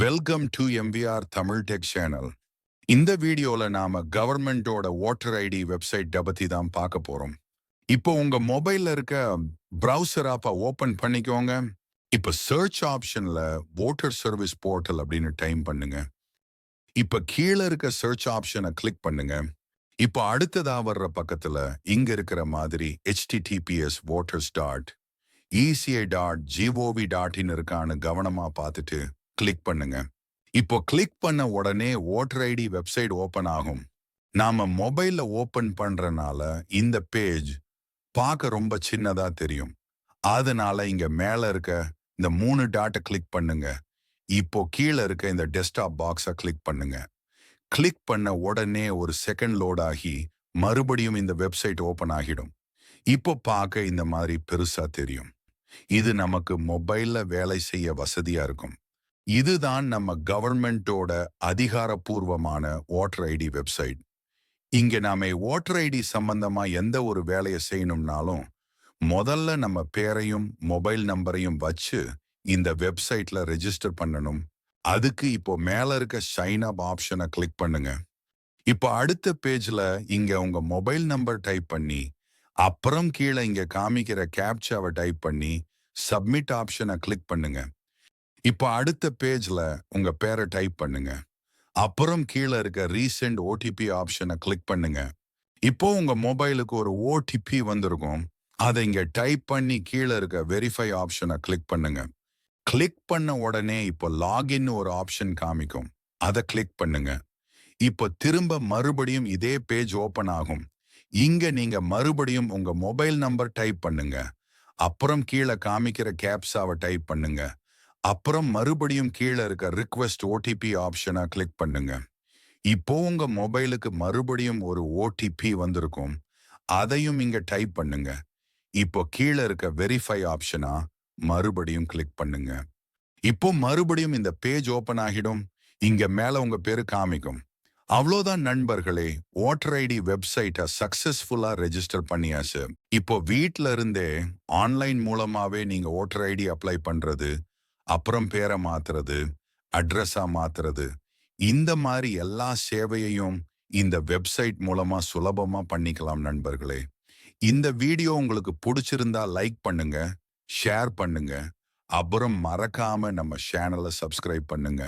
Welcome to MVR Tamil tech channel இந்த வீடியோல நாம கவர்மெண்டோட வாட்டர் ஐடி வெப்சைட் பத்தி தான் பார்க்க போறோம். இப்போ உங்க மொபைல்ல இருக்க ப்ரௌசர் ஆப்பை ஓபன் பண்ணிக்கோங்க. இப்ப சர்ச் ஆப்ஷன்ல வாட்டர் சர்வீஸ் போர்ட்டல் அப்படின்னு டைம் பண்ணுங்க. இப்ப கீழே இருக்க சர்ச் ஆப்ஷனை கிளிக் பண்ணுங்க. இப்போ அடுத்ததா வர்ற பக்கத்துல இங்க இருக்கிற மாதிரி HTTPS waters dot ECI dot GOV dot in இருக்கான்னு கவனமா பார்த்துட்டு கிளிக் பண்ணுங்க. இப்போ கிளிக் பண்ண உடனே ஓட்டர் ஐடி வெப்சைட் ஓபன் ஆகும். நாம மொபைல்ல ஓபன் பண்றனால இந்த பேஜ் பார்க்க ரொம்ப சின்னதா தெரியும். அதனால இங்க மேல இருக்க இந்த மூணு டாட்டை கிளிக் பண்ணுங்க. இப்போ கீழே இருக்க இந்த டெஸ்க்டாப் பாக்ஸை கிளிக் பண்ணுங்க. கிளிக் பண்ண உடனே ஒரு செகண்ட் லோட் ஆகி மறுபடியும் இந்த வெப்சைட் ஓபன் ஆகிடும். இப்போ பார்க்க இந்த மாதிரி பெருசா தெரியும். இது நமக்கு மொபைல்ல வேலை செய்ய வசதியா இருக்கும். இதுதான் நம்ம கவர்மெண்டோட அதிகாரப்பூர்வமான ஓட்டர் ஐடி வெப்சைட் இங்க நாம ஓட்டர் ஐடி சம்பந்தமா எந்த ஒரு வேலையை செய்யணும்னாலும் முதல்ல நம்ம பேரையும் மொபைல் நம்பரையும் வச்சு இந்த வெப்சைட்ல ரெஜிஸ்டர் பண்ணணும். அதுக்கு இப்போ மேல இருக்க சைன் அப் ஆப்ஷனை கிளிக் பண்ணுங்க. இப்போ அடுத்த பேஜ்ல இங்க உங்க மொபைல் நம்பர் டைப் பண்ணி அப்புறம் கீழே இங்க காமிக்கிற கேப்சாவை டைப் பண்ணி சப்மிட் ஆப்ஷனை கிளிக் பண்ணுங்க. இப்போ அடுத்த பேஜ்ல உங்க பேரை டைப் பண்ணுங்க. அப்புறம் கீழே இருக்க ரீசெண்ட் ஓடிபி ஆப்ஷனை கிளிக் பண்ணுங்க. இப்போ உங்க மொபைலுக்கு ஒரு ஓடிபி வந்திருக்கும். அதை இங்க டைப் பண்ணி கீழே இருக்க வெரிஃபை ஆப்ஷனை கிளிக் பண்ணுங்க. கிளிக் பண்ண உடனே இப்போ லாகின் ஒரு ஆப்ஷன் காமிக்கும். அதை கிளிக் பண்ணுங்க. இப்போ திரும்ப மறுபடியும் இதே பேஜ் ஓப்பன் ஆகும். இங்க நீங்க மறுபடியும் உங்க மொபைல் நம்பர் டைப் பண்ணுங்க. அப்புறம் கீழே காமிக்கிற கேப்ஸாவை டைப் பண்ணுங்க. அப்புறம் மறுபடியும் கீழே இருக்க ரிக்வெஸ்ட் ஓடிபி ஆப்ஷனை கிளிக் பண்ணுங்க. இப்போ உங்க மொபைலுக்கு மறுபடியும் ஒரு ஓடிபி வந்திருக்கும். அதையும் இங்க டைப் பண்ணுங்க. இப்போ கீழே இருக்க வெரிஃபை ஆப்ஷனா மறுபடியும் கிளிக் பண்ணுங்க. இப்போ மறுபடியும் இந்த பேஜ் ஓபன் ஆகிடும். இங்க மேல உங்க பேரு காமிக்கும். அவ்வளோதான் நண்பர்களே ஓட்டர் ஐடி வெப்சைட்டை சக்சஸ்ஃபுல்லா ரெஜிஸ்டர் பண்ணியாச்சு. இப்போ வீட்ல இருந்தே ஆன்லைன் மூலமாவே நீங்க ஓட்டர் ஐடி அப்ளை பண்றது அப்புறம் பேரை மாத்துறது அட்ரஸா மாத்துறது. இந்த மாதிரி எல்லா சேவையையும் இந்த வெப்சைட் மூலமா சுலபமா பண்ணிக்கலாம் நண்பர்களே. இந்த வீடியோ உங்களுக்கு பிடிச்சிருந்தா லைக் பண்ணுங்க ஷேர் பண்ணுங்க. அப்புறம் மறக்காம நம்ம சேனலை சப்ஸ்கிரைப் பண்ணுங்க.